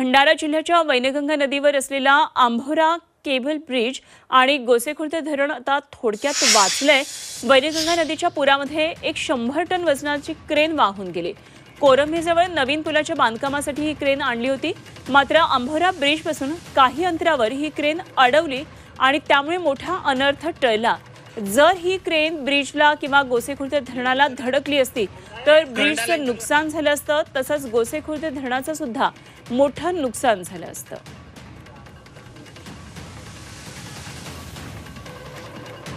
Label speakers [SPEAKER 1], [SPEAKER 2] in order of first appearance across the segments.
[SPEAKER 1] भंडारा जिल्ह्याच्या वैनगंगा नदीवर असलेला आंभोरा केबल ब्रिज आणि गोसेखुर्द धरण आता थोडक्यात वाचलंय. वैनगंगा नदीच्या पुरामध्ये एक शंभर टन वजनाची क्रेन वाहून गेली. कोरंबीजवळ नवीन पुलाच्या बांधकामासाठी ही क्रेन आणली होती. मात्र आंभोरा ब्रिजपासून काही अंतरावर ही क्रेन अडवली आणि त्यामुळे मोठा अनर्थ टळला. जर ही क्रेन ब्रिजला किंवा गोसेखुर्द धरणाला धडकली असती तर ब्रिजचं नुकसान झालं असतं. तसंच गोसेखुर्द धरणाचं सुद्धा मोठं नुकसान झालं असतं.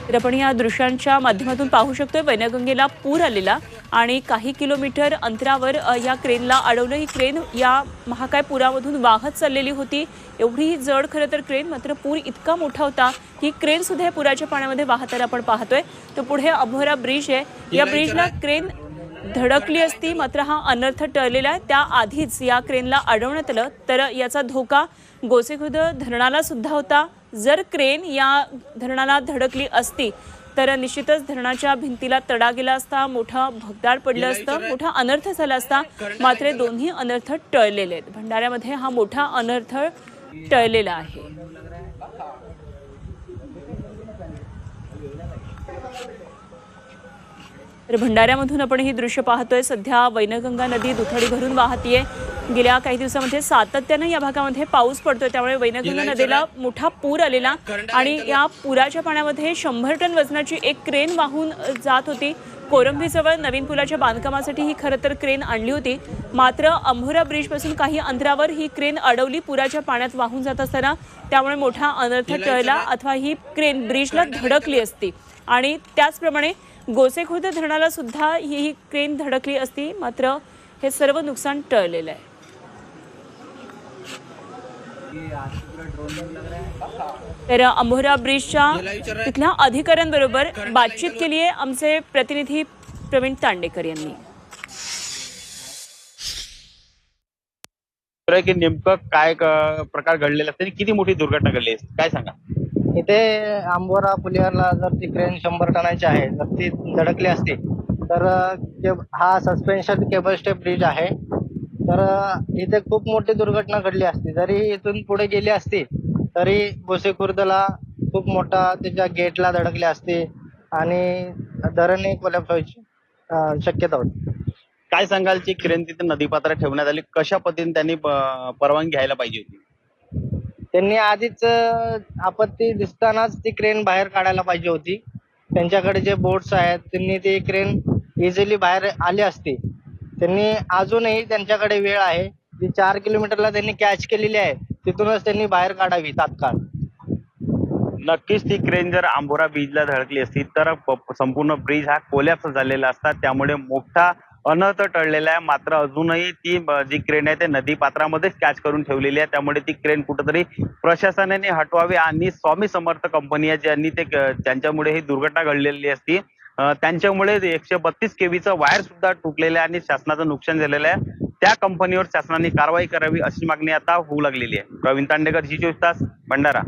[SPEAKER 1] तर आपण या दृश्यांच्या माध्यमातून पाहू शकतोय वैनगंगेला पूर आलेला आणि काही किलोमीटर अंतरावर या क्रेनला अडवलं. ही क्रेन या महाकाय पुरामधून वाहत चाललेली होती. एवढी ही जड खरं तर क्रेन मात्र पूर इतका मोठा होता की क्रेन सुद्धा या पुराच्या पाण्यामध्ये वाहताना आपण पाहतोय. तर पुढे अभोरा ब्रिज आहे. या ब्रिजला क्रेन धडकली असती मात्र हा अनर्थ टळलेला आहे. त्याआधीच या क्रेनला अडवण्यात आलं तर याचा धोका गोसेखुर्द धरणाला सुद्धा होता. जर क्रेन या धरणाला धडकली असती तर निश्चितच धरणाच्या भिंतीला तडा गेला असता मोठा भगदाड पडलं असतं मोठा अनर्थ झाला असता. मात्र दोन्ही अनर्थ टळलेले आहेत. भंडाऱ्यामध्ये हा मोठा अनर्थ टळलेला आहे. तर भंडाऱ्यामधून आपण ही दृश्य पाहतोय. सध्या वैनगंगा नदी दुथडी भरून वाहतीये. गेल्या काही दिवसामध्ये सातत्यानं या भागामध्ये पाऊस पडतोय. त्यामुळे वैनगंगा नदीला मोठा पूर आलेला आणि या पुराच्या पाण्यामध्ये शंभर टन वजनाची एक क्रेन वाहून जात होती. कोरंबीजवळ नवीन पुलाच्या बांधकामासाठी ही खरं तर क्रेन आणली होती. मात्र अंभोरा ब्रिजपासून काही अंतरावर ही क्रेन अडवली पुराच्या पाण्यात वाहून जात असताना त्यामुळे मोठा अनर्थ टळला अथवा ही क्रेन ब्रिजला धडकली असती. आणि त्याचप्रमाणे गोसेखुर्द धरणाला सुद्धा ही ही क्रेन धडकली असती मात्र हे सर्व नुकसान टळलेलं आहे. तर अंभोरा ब्रिजच्या तिथल्या अधिकाऱ्यांबरोबर बातचीत केली आहे आमचे प्रतिनिधी प्रवीण तांडेकर यांनी.
[SPEAKER 2] बरं की नेमकं काय प्रकार घडलेला असते किती मोठी दुर्घटना घडली असते काय सांगा?
[SPEAKER 3] इथे आंबोरा पुलियारला जर ती क्रेन शंभर टनाची आहे जर ती धडकली असती तर हा सस्पेन्शन केबल स्टेप ब्रिज आहे. तर इथे खूप मोठी दुर्घटना घडली असती. जरी इथून पुढे गेली असती तरी गोसेखुर्दला खूप मोठा त्याच्या गेटला धडकली असती आणि धरणही कोलॅप्स व्हायची शक्यता होती.
[SPEAKER 2] काय सांगाल ची क्रेन तिथे नदीपात्रात ठेवण्यात आली कशा पद्धतीने त्यांनी प- परवानगी घ्यायला पाहिजे होती?
[SPEAKER 3] त्यांनी आधीच आपत्ती दिसतानाच ती क्रेन बाहेर काढायला पाहिजे होती. त्यांच्याकडे जे बोट्स आहेत त्यांनी ती क्रेन इझिली बाहेर आली असती. त्यांनी अजूनही त्यांच्याकडे वेळ आहे. जी चार किलोमीटरला त्यांनी कॅच केलेली आहे तिथूनच त्यांनी बाहेर काढावी तात्काळ.
[SPEAKER 2] नक्कीच ती क्रेन जर आंबोरा ब्रिजला धडकली असती तर संपूर्ण ब्रिज हा कोलॅप्स झालेला असता. त्यामुळे मोठा अनर्थ टळलेला आहे. मात्र अजूनही ती जी क्रेन आहे ते नदी पात्रामध्येच कॅच करून ठेवलेली आहे. त्यामुळे ती क्रेन कुठंतरी प्रशासनाने हटवावी आणि स्वामी समर्थ कंपनी आहे ज्यांनी ते त्यांच्यामुळे ही दुर्घटना घडलेली असती. त्यांच्यामुळे एकशे बत्तीस केव्हीचा वायर सुद्धा तुटलेलं आहे आणि शासनाचं नुकसान झालेलं आहे. त्या कंपनीवर शासनाने कारवाई करावी अशी मागणी आता होऊ लागलेली आहे. प्रवीण तांडेकर जी चोवीस तास भंडारा.